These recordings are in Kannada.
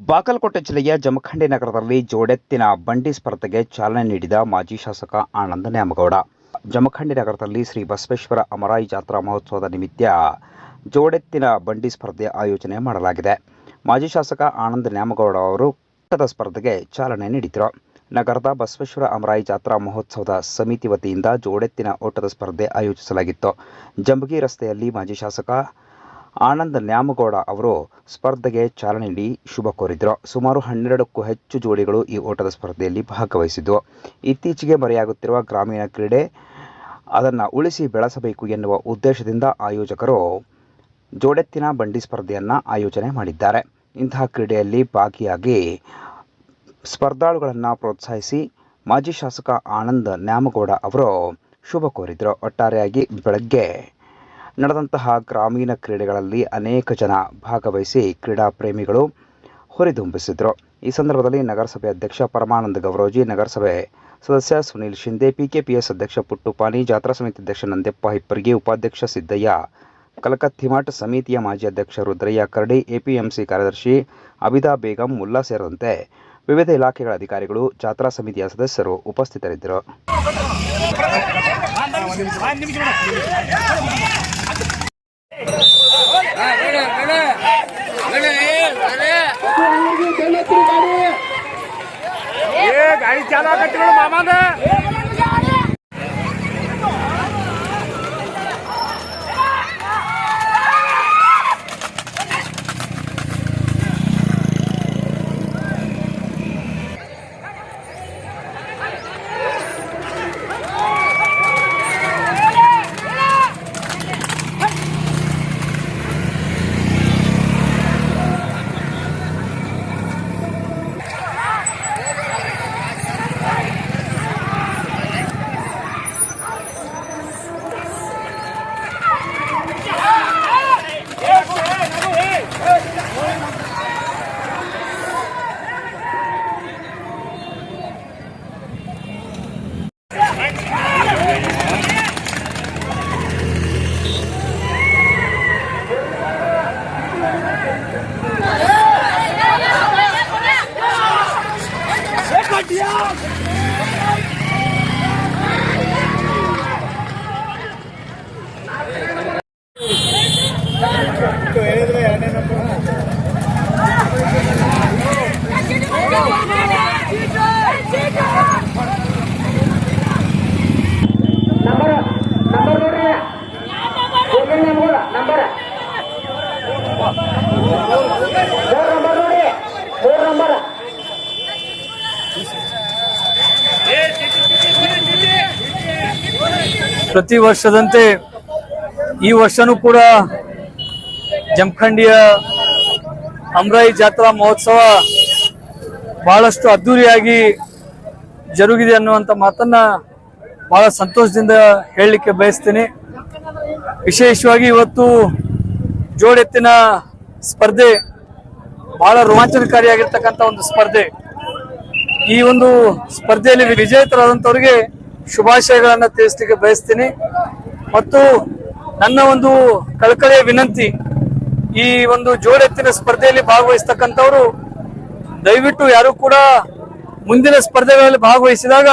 ಬಾಗಲಕೋಟೆ ಜಿಲ್ಲೆಯ ಜಮಖಂಡಿ ನಗರದಲ್ಲಿ ಜೋಡೆತ್ತಿನ ಬಂಡಿ ಸ್ಪರ್ಧೆಗೆ ಚಾಲನೆ ನೀಡಿದ ಮಾಜಿ ಶಾಸಕ ಆನಂದ ನ್ಯಾಮಗೌಡ. ಜಮಖಂಡಿ ನಗರದಲ್ಲಿ ಶ್ರೀ ಬಸವೇಶ್ವರ ಅಮರಾಯಿ ಜಾತ್ರಾ ಮಹೋತ್ಸವದ ನಿಮಿತ್ತ ಜೋಡೆತ್ತಿನ ಬಂಡಿ ಸ್ಪರ್ಧೆ ಆಯೋಜನೆ ಮಾಡಲಾಗಿದೆ. ಮಾಜಿ ಶಾಸಕ ಆನಂದ ನ್ಯಾಮಗೌಡ ಅವರು ಕೂಟದ ಸ್ಪರ್ಧೆಗೆ ಚಾಲನೆ ನೀಡಿದರು. ನಗರದ ಬಸವೇಶ್ವರ ಅಮರಾಯಿ ಜಾತ್ರಾ ಮಹೋತ್ಸವದ ಸಮಿತಿ ವತಿಯಿಂದ ಜೋಡೆತ್ತಿನ ಓಟದ ಸ್ಪರ್ಧೆ ಆಯೋಜಿಸಲಾಗಿತ್ತು. ಜಂಬಗಿ ರಸ್ತೆಯಲ್ಲಿ ಮಾಜಿ ಶಾಸಕ ಆನಂದ್ ನ್ಯಾಮಗೌಡ ಅವರು ಸ್ಪರ್ಧೆಗೆ ಚಾಲನೆ ನೀಡಿ ಶುಭ ಕೋರಿದರು. ಸುಮಾರು ಹನ್ನೆರಡಕ್ಕೂ ಹೆಚ್ಚು ಜೋಡಿಗಳು ಈ ಓಟದ ಸ್ಪರ್ಧೆಯಲ್ಲಿ ಭಾಗವಹಿಸಿದ್ದವು ಇತ್ತೀಚೆಗೆ ಮರೆಯಾಗುತ್ತಿರುವ ಗ್ರಾಮೀಣ ಕ್ರೀಡೆ ಅದನ್ನು ಉಳಿಸಿ ಬೆಳೆಸಬೇಕು ಎನ್ನುವ ಉದ್ದೇಶದಿಂದ ಆಯೋಜಕರು ಜೋಡೆತ್ತಿನ ಬಂಡಿ ಸ್ಪರ್ಧೆಯನ್ನು ಆಯೋಜನೆ ಮಾಡಿದ್ದಾರೆ. ಇಂತಹ ಕ್ರೀಡೆಯಲ್ಲಿ ಭಾಗಿಯಾಗಿ ಸ್ಪರ್ಧಾಳುಗಳನ್ನು ಪ್ರೋತ್ಸಾಹಿಸಿ ಮಾಜಿ ಶಾಸಕ ಆನಂದ್ ನ್ಯಾಮಗೌಡ ಅವರು ಶುಭ ಕೋರಿದರು. ಒಟ್ಟಾರೆಯಾಗಿ ಬೆಳಗ್ಗೆ ನಡೆದಂತಹ ಗ್ರಾಮೀಣ ಕ್ರೀಡೆಗಳಲ್ಲಿ ಅನೇಕ ಜನ ಭಾಗವಹಿಸಿ ಕ್ರೀಡಾ ಪ್ರೇಮಿಗಳು ಹುರಿದುಂಬಿಸಿದರು. ಈ ಸಂದರ್ಭದಲ್ಲಿ ನಗರಸಭೆ ಅಧ್ಯಕ್ಷ ಪರಮಾನಂದ ಗೌರೋಜಿ, ನಗರಸಭೆ ಸದಸ್ಯ ಸುನೀಲ್ ಶಿಂದೆ ಪಿಕೆಪಿಎಸ್ ಅಧ್ಯಕ್ಷ ಪುಟ್ಟುಪಾನಿ, ಜಾತ್ರಾ ಸಮಿತಿ ಅಧ್ಯಕ್ಷ ನಂದೆಪ್ಪ ಹಿಪ್ಪರ್ಗಿ, ಉಪಾಧ್ಯಕ್ಷ ಸಿದ್ದಯ್ಯ ಕಲಕತ್ತಿಮಠ್ ಸಮಿತಿಯ ಮಾಜಿ ಅಧ್ಯಕ್ಷ ರುದ್ರಯ್ಯ ಕರಡಿ, ಎಪಿಎಂಸಿ ಕಾರ್ಯದರ್ಶಿ ಅಬಿದಾ ಬೇಗಂ, ಮುಲ್ಲಾ ಸೇರಿದಂತೆ ವಿವಿಧ ಇಲಾಖೆಗಳ ಅಧಿಕಾರಿಗಳು, ಜಾತ್ರಾ ಸಮಿತಿಯ ಸದಸ್ಯರು ಉಪಸ್ಥಿತರಿದ್ದರು. गाड़ी चाला कट मामा ಪ್ರತಿ ವರ್ಷದಂತೆ ಈ ವರ್ಷನೂ ಕೂಡ ಜಮಖಂಡಿಯ ಅಮ್ರಾಯಿ ಜಾತ್ರಾ ಮಹೋತ್ಸವ ಬಹಳಷ್ಟು ಅದ್ದೂರಿಯಾಗಿ ಜರುಗಿದೆ ಅನ್ನುವಂಥ ಮಾತನ್ನ ಬಹಳ ಸಂತೋಷದಿಂದ ಹೇಳಲಿಕ್ಕೆ ಬಯಸ್ತೀನಿ. ವಿಶೇಷವಾಗಿ ಇವತ್ತು ಜೋಡೆತ್ತಿನ ಸ್ಪರ್ಧೆ ಬಹಳ ರೋಮಾಂಚನಕಾರಿಯಾಗಿರ್ತಕ್ಕಂಥ ಒಂದು ಸ್ಪರ್ಧೆ. ಈ ಒಂದು ಸ್ಪರ್ಧೆಯಲ್ಲಿ ವಿಜೇತರಾದಂಥವ್ರಿಗೆ ಶುಭಾಶಯಗಳನ್ನು ತಿಳಿಸ್ಲಿಕ್ಕೆ ಬಯಸ್ತೀನಿ. ಮತ್ತು ನನ್ನ ಒಂದು ಕಳಕಳಿಯ ವಿನಂತಿ, ಈ ಒಂದು ಜೋಡೆತ್ತಿನ ಸ್ಪರ್ಧೆಯಲ್ಲಿ ಭಾಗವಹಿಸ್ತಕ್ಕಂಥವ್ರು, ದಯವಿಟ್ಟು ಯಾರು ಕೂಡ ಮುಂದಿನ ಸ್ಪರ್ಧೆಗಳಲ್ಲಿ ಭಾಗವಹಿಸಿದಾಗ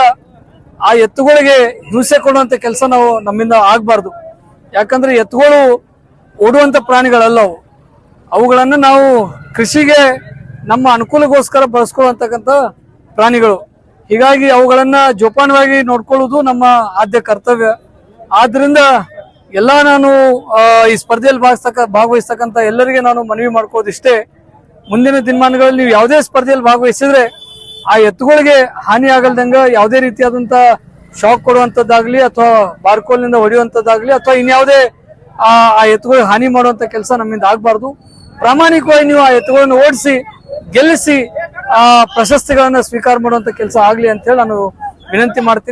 ಆ ಎತ್ತುಗಳಿಗೆ ಹಿಂಸೆ ಕೊಡುವಂತ ಕೆಲಸ ನಾವು ನಮ್ಮಿಂದ ಆಗಬಾರ್ದು. ಯಾಕಂದ್ರೆ ಎತ್ತುಗಳು ಓಡುವಂತ ಪ್ರಾಣಿಗಳಲ್ಲವು ಅವುಗಳನ್ನು ನಾವು ಕೃಷಿಗೆ ನಮ್ಮ ಅನುಕೂಲಗೋಸ್ಕರ ಬಳಸ್ಕೊಳ್ಳುವಂತಕ್ಕಂಥ ಪ್ರಾಣಿಗಳು. ಹೀಗಾಗಿ ಅವುಗಳನ್ನು ಜೋಪಾನವಾಗಿ ನೋಡ್ಕೊಳ್ಳೋದು ನಮ್ಮ ಆದ್ಯ ಕರ್ತವ್ಯ. ಆದ್ದರಿಂದ ಎಲ್ಲ ನಾನು ಈ ಸ್ಪರ್ಧೆಯಲ್ಲಿ ಭಾಗಿಸ್ತಕ್ಕ ಭಾಗವಹಿಸ್ತಕ್ಕಂಥ ಎಲ್ಲರಿಗೆ ನಾನು ಮನವಿ ಮಾಡ್ಕೋದಿಷ್ಟೇ ಮುಂದಿನ ದಿನಮಾನಗಳಲ್ಲಿ ನೀವು ಯಾವುದೇ ಸ್ಪರ್ಧೆಯಲ್ಲಿ ಭಾಗವಹಿಸಿದ್ರೆ ಆ ಎತ್ತುಗಳಿಗೆ ಹಾನಿ ಆಗಲ್ದಂಗ ಯಾವುದೇ ರೀತಿಯಾದಂಥ ಶಾಕ್ ಕೊಡುವಂಥದ್ದಾಗಲಿ ಅಥವಾ ಬಾರ್ಕೋಲ್ನಿಂದ ಹೊಡೆಯುವಂಥದ್ದಾಗಲಿ ಅಥವಾ ಇನ್ಯಾವುದೇ, ಆ ಆ ಎತ್ತುಗಳಿಗೆ ಹಾನಿ ಮಾಡುವಂತ ಕೆಲಸ ನಮ್ಮಿಂದ ಆಗ್ಬಾರ್ದು. ಪ್ರಾಮಾಣಿಕವಾಗಿ ನೀವು ಆ ಎತ್ತುಗಳನ್ನು ಓಡಿಸಿ, ಗೆಲ್ಲಿಸಿ, ಆ ಪ್ರಶಸ್ತಿಗಳನ್ನ ಸ್ವೀಕಾರ ಮಾಡುವಂತ ಕೆಲಸ ಆಗ್ಲಿ ಅಂತ ಹೇಳಿ ನಾನು ವಿನಂತಿ ಮಾಡ್ತೀನಿ.